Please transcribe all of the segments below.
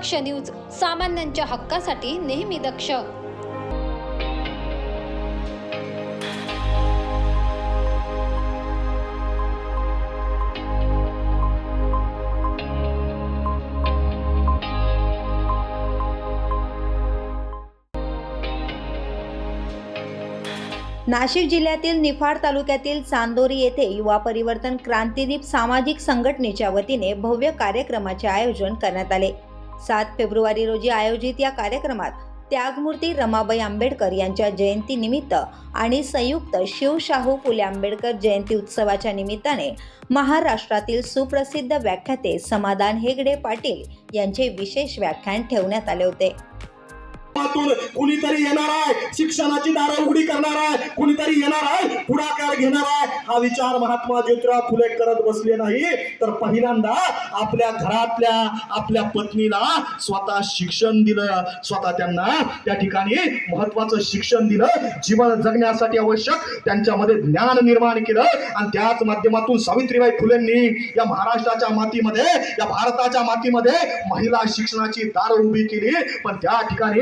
दक्ष news सामान्यांच्या हक्कासाठी नेहमी दक्ष. नाशिक जिल्ह्यातील निफाड तालुक्यातील चांदोरी येथे युवा परिवर्तन क्रांतीदीप सामाजिक संघटनेच्या वतीने भव्य कार्यक्रमाचे आयोजन करण्यात आले. सात फेब्रुवारी रोजी आयोजित या कार्यक्रमात त्यागमूर्ती रमाबाई आंबेडकर यांच्या जयंतीनिमित्त आणि संयुक्त शिवशाहू फुले आंबेडकर जयंती उत्सवाच्या निमित्ताने महाराष्ट्रातील सुप्रसिद्ध व्याख्याते समाधान हेगडे पाटील यांचे विशेष व्याख्यान ठेवण्यात आले होते. कुणीतरी येणार आहे. शिक्षणाची दारं उघडी करणार आहे. कुणीतरी येणार आहे. पुढाकार घेणार आहे. हा विचार महात्मा ज्योतिराव फुले करत बसले नाही. तर पहिल्यांदा आपल्या घरातल्या आपल्या पत्नीला स्वतः शिक्षण दिलं. स्वतः त्यांना त्या ठिकाणी महत्वाचं शिक्षण दिलं. जीवन जगण्यासाठी आवश्यक त्यांच्यामध्ये ज्ञान निर्माण केलं. आणि त्याच माध्यमातून सावित्रीबाई फुलेंनी या महाराष्ट्राच्या मातीमध्ये या भारताच्या मातीमध्ये महिला शिक्षणाची दार उभी केली. पण त्या ठिकाणी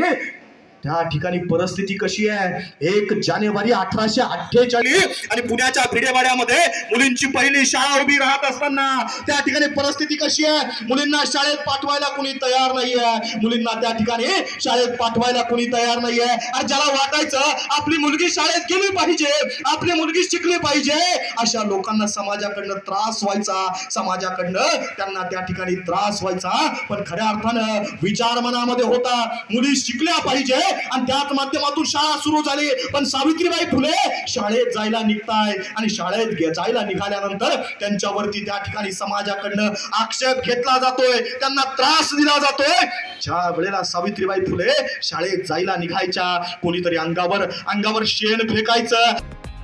त्या ठिकाणी परिस्थिती कशी आहे? एक जानेवारी अठराशे अठ्ठेचाळीस आणि पुण्याच्या भिडेवाड्यामध्ये मुलींची पहिली शाळा उभी राहत असताना त्या ठिकाणी परिस्थिती कशी आहे? मुलींना शाळेत पाठवायला कुणी तयार नाही आहे मुलींना त्या ठिकाणी शाळेत पाठवायला कुणी तयार नाही आहे आणि ज्याला वाटायचं आपली मुलगी शाळेत गेली पाहिजे आपली मुलगी शिकली पाहिजे अशा लोकांना समाजाकडनं त्रास व्हायचा. समाजाकडनं त्यांना त्या ठिकाणी त्रास व्हायचा. पण खऱ्या अर्थानं विचार मनामध्ये होता मुली शिकल्या पाहिजे आणि त्याच माध्यमातून शाळा सुरू झाली. पण सावित्रीबाई फुले शाळेत जायला निघताय आणि शाळेत जायला निघाल्यानंतर त्यांच्यावरती त्या ठिकाणी समाजाकडनं आक्षेप घेतला जातोय. त्यांना त्रास दिला जातोय. ज्या वेळेला सावित्रीबाई फुले शाळेत जायला निघायच्या कोणीतरी अंगावर अंगावर शेण फेकायचं.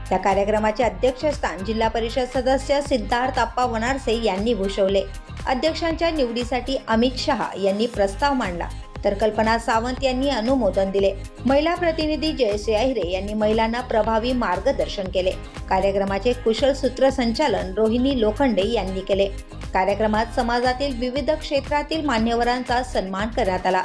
त्या कार्यक्रमाचे अध्यक्षस्थान जिल्हा परिषद सदस्य सिद्धार्थ आप्पा वनारसे यांनी भूषवले. अध्यक्षांच्या निवडीसाठी अमित शहा यांनी प्रस्ताव मांडला. तर कल्पना सावंत यांनी अनुमोदन दिले. महिला प्रतिनिधी जयश्री अहिरे यांनी महिलांना प्रभावी मार्गदर्शन केले. कार्यक्रमाचे कुशल सूत्रसंचालन रोहिणी लोखंडे यांनी केले. कार्यक्रमात समाजातील विविध क्षेत्रातील मान्यवरांचा सन्मान करण्यात आला.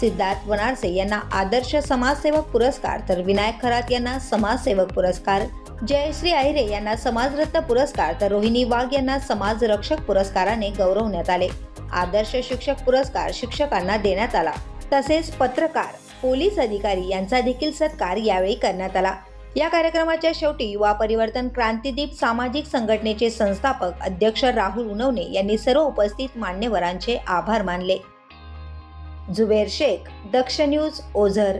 सिद्धार्थ वनारसे यांना आदर्श समाजसेवक पुरस्कार तर विनायक खरात यांना समाजसेवक पुरस्कार जयश्री अहिरे यांना समाजरत्न पुरस्कार तर रोहिणी वाघ यांना समाजरक्षक पुरस्काराने गौरवण्यात आले. आदर्श शिक्षक पुरस्कार शिक्षकांना देण्यात आला. तसेच पत्रकार पोलीस अधिकारी यांचा देखील सत्कार यावेळी करण्यात आला. या कार्यक्रमाच्या शेवटी युवा परिवर्तन क्रांतीदीप सामाजिक संघटनेचे संस्थापक अध्यक्ष राहुल उनवणे यांनी सर्व उपस्थित मान्यवरांचे आभार मानले. जुबेर शेख दक्ष न्यूज ओझर.